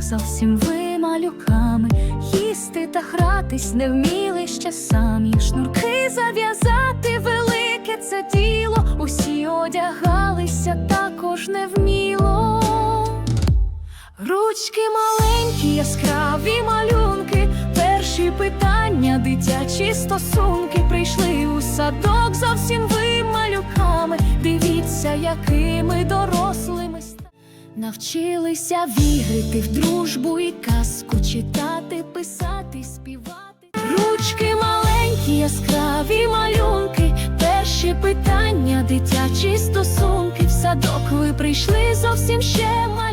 зовсім ви малюками, їсти та гратись не вміли ще самі. Шнурки зав'язати велике це діло. Усі одягалися також невміло. Ручки маленькі, яскраві малюнки, перші питання, дитячі стосунки прийшли у садок зовсім ви малюками. Дивіться, якими дорослими ста- навчилися вірити в дружбу і казку, читати, писати, співати. Ручки маленькі, яскраві малюнки, перші питання, дитячі стосунки. В садок ви прийшли зовсім ще малюками.